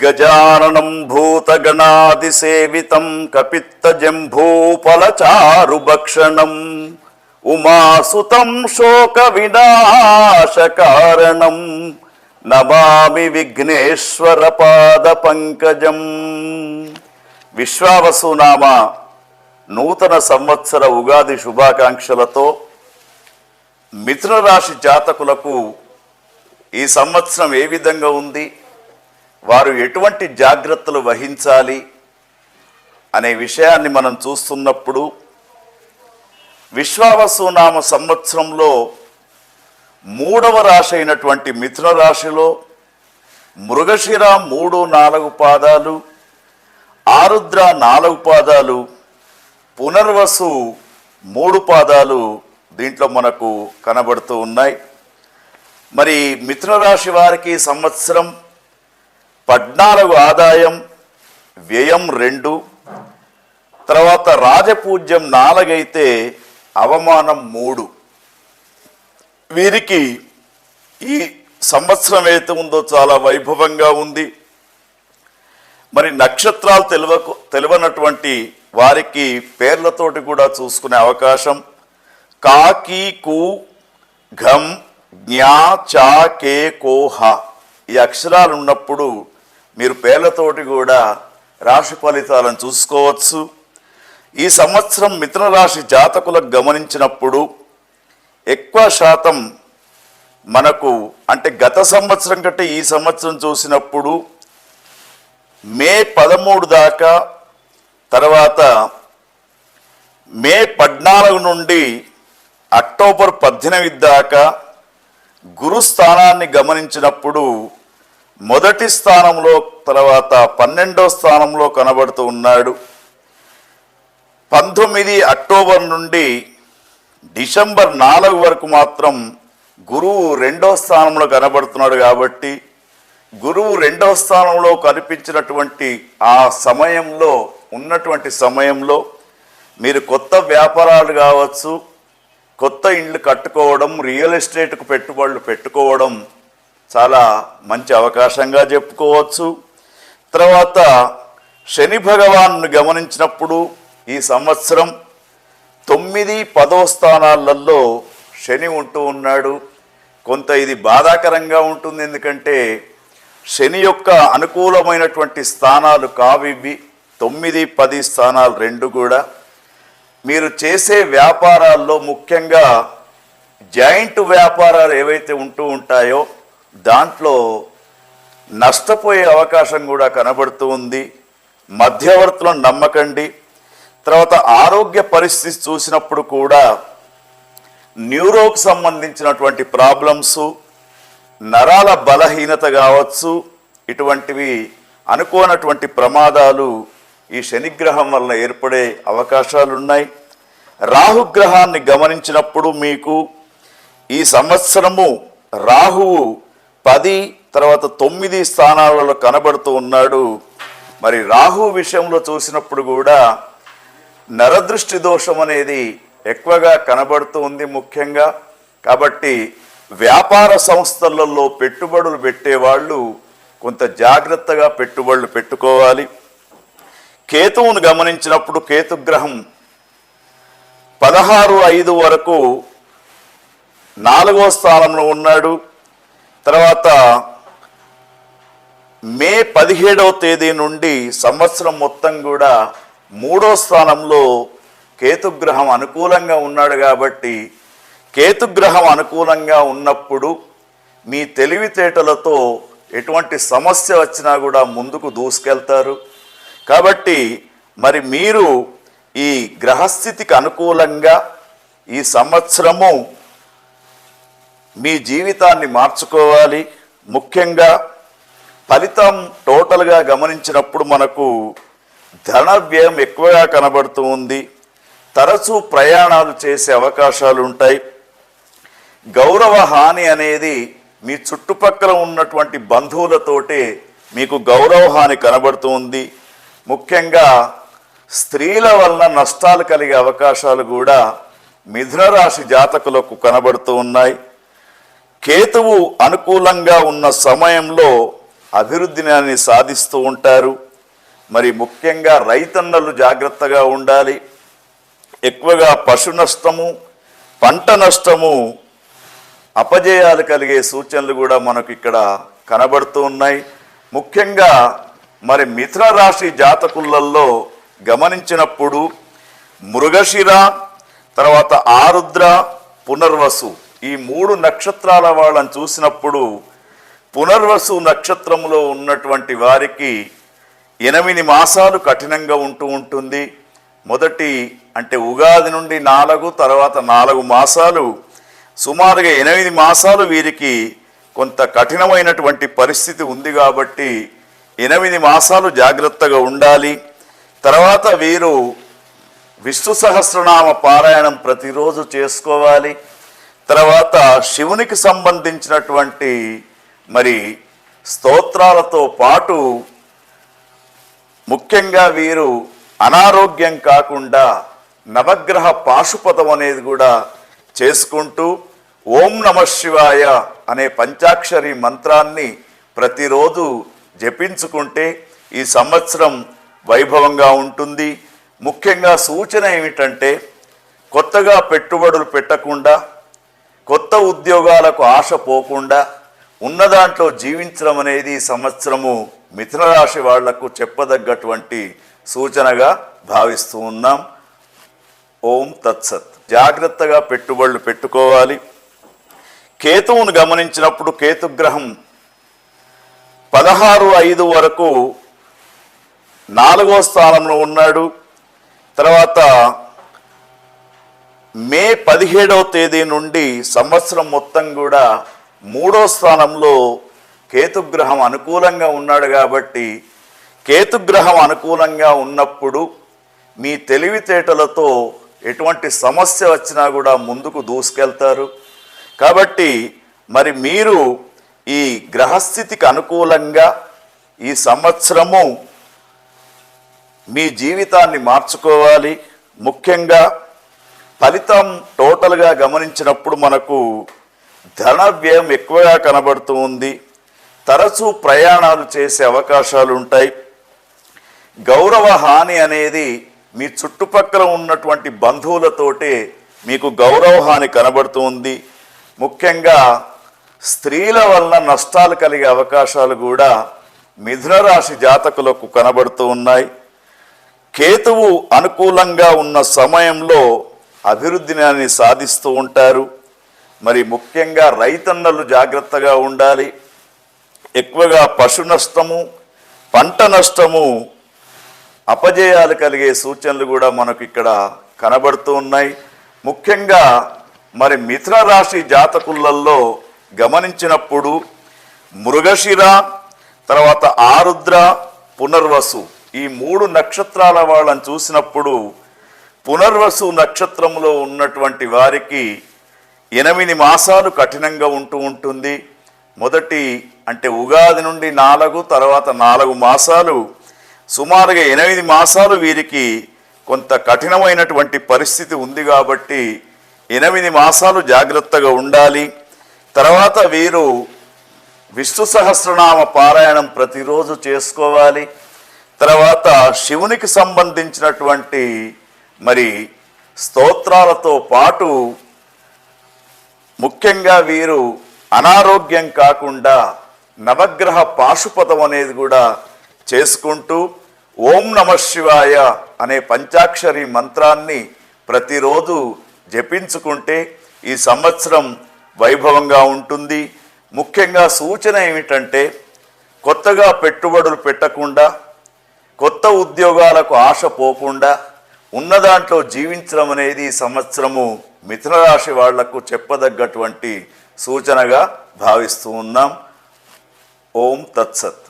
గజాననం భూతగణాదిసేవితం కపిత్తజంభూఫలచారుభక్షణం ఉమాసుతం శోక వినాశకారణం నమామి విఘ్నేశ్వర పాద పంకజం విశ్వావసునామ నూతన సంవత్సర ఉగాది శుభాకాంక్షలతో మిథున రాశి జాతకులకు ఈ సంవత్సరం ఏ విధంగా ఉంది? వారు ఎటువంటి జాగ్రత్తలు వహించాలి అనే విషయాన్ని మనం చూస్తున్నప్పుడు విశ్వావసునామ సంవత్సరంలో మూడవ రాశి అయినటువంటి మిథున రాశిలో మృగశిర మూడు నాలుగు పాదాలు ఆరుద్ర నాలుగు పాదాలు పునర్వసు మూడు పాదాలు దీంట్లో మనకు కనబడుతూ ఉన్నాయి. మరి మిథున రాశి వారికి సంవత్సరం పద్నాలుగు ఆదాయం వ్యయం రెండు తర్వాత రాజపూజ్యం నాలుగైతే అవమానం మూడు. వీరికి ఈ సంవత్సరం ఏదైతే ఉందో చాలా వైభవంగా ఉంది. మరి నక్షత్రాలు తెలివకు తెలివనటువంటి వారికి పేర్లతోటి కూడా చూసుకునే అవకాశం. కాకి కు ఘం జ్ఞా చా కే కోహ ఈ అక్షరాలు ఉన్నప్పుడు మీరు పేర్లతోటి కూడా రాశి ఫలితాలను చూసుకోవచ్చు. ఈ సంవత్సరం మిథున రాశి జాతకులకు గమనించినప్పుడు ఎక్కువ శాతం మనకు అంటే గత సంవత్సరం కంటే ఈ సంవత్సరం చూసినప్పుడు మే పదమూడు దాకా తర్వాత మే పద్నాలుగు నుండి అక్టోబర్ పద్దెనిమిది దాకా గురు స్థానాన్ని గమనించినప్పుడు మొదటి స్థానంలో తర్వాత పన్నెండో స్థానంలో కనబడుతూ ఉన్నాడు. పంతొమ్మిది అక్టోబర్ నుండి డిసెంబర్ నాలుగు వరకు మాత్రం గురువు రెండో స్థానంలో కనబడుతున్నాడు కాబట్టి గురువు రెండవ స్థానంలో కనిపించినటువంటి ఆ సమయంలో ఉన్నటువంటి సమయంలో మీరు కొత్త వ్యాపారాలు కావచ్చు కొత్త ఇండ్లు కట్టుకోవడం రియల్ ఎస్టేట్కు పెట్టుబడులు పెట్టుకోవడం చాలా మంచి అవకాశంగా చెప్పుకోవచ్చు. తర్వాత శని భగవాన్ను గమనించినప్పుడు ఈ సంవత్సరం తొమ్మిది పదో స్థానాలలో శని ఉంటూ ఉన్నాడు. కొంత ఇది బాధాకరంగా ఉంటుంది. ఎందుకంటే శని యొక్క అనుకూలమైనటువంటి స్థానాలు కావివి. తొమ్మిది పది స్థానాలు రెండు కూడా. మీరు చేసే వ్యాపారాల్లో ముఖ్యంగా జాయింట్ వ్యాపారాలు ఏవైతే ఉంటూ ఉంటాయో దాంట్లో నష్టపోయే అవకాశం కూడా కనబడుతూ ఉంది. మధ్యవర్తులను నమ్మకండి. తర్వాత ఆరోగ్య పరిస్థితి చూసినప్పుడు కూడా న్యూరోకు సంబంధించినటువంటి ప్రాబ్లమ్స్ నరాల బలహీనత కావచ్చు ఇటువంటివి అనుకోనటువంటి ప్రమాదాలు ఈ శనిగ్రహం వలన ఏర్పడే అవకాశాలు ఉన్నాయి రాహుగ్రహాన్ని గమనించినప్పుడు మీకు ఈ సంవత్సరము రాహువు పది తర్వాత తొమ్మిది స్థానాలలో కనబడుతూ ఉన్నాడు. మరి రాహు విషయంలో చూసినప్పుడు కూడా నరదృష్టి దోషం అనేది ఎక్కువగా కనబడుతూ ఉంది ముఖ్యంగా. కాబట్టి వ్యాపార సంస్థలలో పెట్టుబడులు పెట్టేవాళ్ళు కొంత జాగ్రత్తగా పెట్టుబడులు పెట్టుకోవాలి. కేతువును గమనించినప్పుడు కేతుగ్రహం పదహారు ఐదు వరకు నాలుగో స్థానంలో ఉన్నాడు. తర్వాత మే పదిహేడవ తేదీ నుండి సంవత్సరం మొత్తం కూడా మూడో స్థానంలో కేతుగ్రహం అనుకూలంగా ఉన్నాడు కాబట్టి కేతుగ్రహం అనుకూలంగా ఉన్నప్పుడు మీ తెలివితేటలతో ఎటువంటి సమస్య వచ్చినా కూడా ముందుకు దూసుకెళ్తారు. కాబట్టి మరి మీరు ఈ గ్రహస్థితికి అనుకూలంగా ఈ సంవత్సరము మీ జీవితాన్ని మార్చుకోవాలి. ముఖ్యంగా ఫలితం టోటల్గా గమనించినప్పుడు మనకు ధన వ్యయం ఎక్కువగా కనబడుతూ ఉంది. తరచూ ప్రయాణాలు చేసే అవకాశాలు ఉంటాయి. గౌరవ హాని అనేది మీ చుట్టుపక్కల ఉన్నటువంటి బంధువులతోటే మీకు గౌరవ హాని కనబడుతూ ఉంది. ముఖ్యంగా స్త్రీల వలన నష్టాలు కలిగే అవకాశాలు కూడా మిథున రాశి జాతకులకు కనబడుతూ ఉన్నాయి. కేతువు అనుకూలంగా ఉన్న సమయంలో అభివృద్ధిని సాధిస్తూ ఉంటారు. మరి ముఖ్యంగా రైతన్నలు జాగ్రత్తగా ఉండాలి. ఎక్కువగా పశు నష్టము పంట నష్టము అపజయాలు కలిగే సూచనలు కూడా మనకు ఇక్కడ కనబడుతూ ఉన్నాయి. ముఖ్యంగా మరి మిథున రాశి జాతకులలో గమనించినప్పుడు మృగశిర తర్వాత ఆరుద్ర పునర్వసు ఈ మూడు నక్షత్రాల వాళ్ళని చూసినప్పుడు పునర్వసు నక్షత్రంలో ఉన్నటువంటి వారికి ఎనిమిది మాసాలు కఠినంగా ఉంటూ ఉంటుంది. మొదటి అంటే ఉగాది నుండి నాలుగు తర్వాత నాలుగు మాసాలు. సుమారుగా ఎనిమిది మాసాలు వీరికి కొంత కఠినమైనటువంటి పరిస్థితి ఉంది కాబట్టి ఎనిమిది మాసాలు జాగ్రత్తగా ఉండాలి. తర్వాత వీరు విష్ణు సహస్రనామ పారాయణం ప్రతిరోజు చేసుకోవాలి. తర్వాత శివునికి సంబంధించినటువంటి మరి స్తోత్రాలతో పాటు ముఖ్యంగా వీరు అనారోగ్యం కాకుండా నవగ్రహ పాశుపతం అనేది కూడా చేసుకుంటూ ఓం నమ శివాయ అనే పంచాక్షరి మంత్రాన్ని ప్రతిరోజు జపించుకుంటే ఈ సంవత్సరం వైభవంగా ఉంటుంది. ముఖ్యంగా సూచన ఏమిటంటే కొత్తగా పెట్టుబడులు పెట్టకుండా కొత్త ఉద్యోగాలకు ఆశ పోకుండా ఉన్న దాంట్లో జీవించడం అనేది సంవత్సరము మిథున రాశి వాళ్ళకు చెప్పదగ్గటువంటి సూచనగా భావిస్తూ ఉన్నాం. ఓం తత్సత్. జాగ్రత్తగా పెట్టుబడులు పెట్టుకోవాలి. కేతువును గమనించినప్పుడు కేతుగ్రహం పదహారు ఐదు వరకు నాలుగో స్థానంలో ఉన్నాడు. తర్వాత మే పదిహేడవ తేదీ నుండి సంవత్సరం మొత్తం కూడా మూడో స్థానంలో కేతుగ్రహం అనుకూలంగా ఉన్నాడు కాబట్టి కేతుగ్రహం అనుకూలంగా ఉన్నప్పుడు మీ తెలివితేటలతో ఎటువంటి సమస్య వచ్చినా కూడా ముందుకు దూసుకెళ్తారు. కాబట్టి మరి మీరు ఈ గ్రహస్థితికి అనుకూలంగా ఈ సంవత్సరము మీ జీవితాన్ని మార్చుకోవాలి. ముఖ్యంగా ఫలితం టోటల్గా గమనించినప్పుడు మనకు ధన వ్యయం ఎక్కువగా కనబడుతూ ఉంది. తరచూ ప్రయాణాలు చేసే అవకాశాలు ఉంటాయి. గౌరవ హాని అనేది మీ చుట్టుపక్కల ఉన్నటువంటి బంధువులతోటే మీకు గౌరవ హాని కనబడుతూ ఉంది. ముఖ్యంగా స్త్రీల వలన నష్టాలు కలిగే అవకాశాలు కూడా మిథున రాశి జాతకులకు కనబడుతూ ఉన్నాయి. కేతువు అనుకూలంగా ఉన్న సమయంలో అభివృద్ధిని సాధిస్తూ ఉంటారు. మరి ముఖ్యంగా రైతన్నలు జాగ్రత్తగా ఉండాలి. ఎక్కువగా పశు నష్టము పంట నష్టము అపజయాలు కలిగే సూచనలు కూడా మనకు ఇక్కడ కనబడుతూ ఉన్నాయి. ముఖ్యంగా మరి మిథున రాశి జాతకులలో గమనించినప్పుడు మృగశిర తర్వాత ఆరుద్ర పునర్వసు ఈ మూడు నక్షత్రాల వాళ్ళని చూసినప్పుడు పునర్వసు నక్షత్రంలో ఉన్నటువంటి వారికి ఎనిమిది మాసాలు కఠినంగా ఉంటూ ఉంటుంది. మొదటి అంటే ఉగాది నుండి నాలుగు తర్వాత నాలుగు మాసాలు. సుమారుగా ఎనిమిది మాసాలు వీరికి కొంత కఠినమైనటువంటి పరిస్థితి ఉంది కాబట్టి ఎనిమిది మాసాలు జాగ్రత్తగా ఉండాలి. తర్వాత వీరు విష్ణు సహస్రనామ పారాయణం ప్రతిరోజు చేసుకోవాలి. తర్వాత శివునికి సంబంధించినటువంటి మరి స్తోత్రాలతో పాటు ముఖ్యంగా వీరు అనారోగ్యం కాకుండా నవగ్రహ పాశుపతం అనేది కూడా చేసుకుంటూ ఓం నమ శివాయ అనే పంచాక్షరి మంత్రాన్ని ప్రతిరోజు జపించుకుంటే ఈ సంవత్సరం వైభవంగా ఉంటుంది. ముఖ్యంగా సూచన ఏమిటంటే కొత్తగా పెట్టుబడులు పెట్టకుండా కొత్త ఉద్యోగాలకు ఆశ పోకుండా ఉన్న దాంట్లో జీవించడం అనేది సంవత్సరము మిథున రాశి వాళ్ళకు చెప్పదగ్గటువంటి సూచనగా భావిస్తూ ఉన్నాం. ఓం తత్సత్.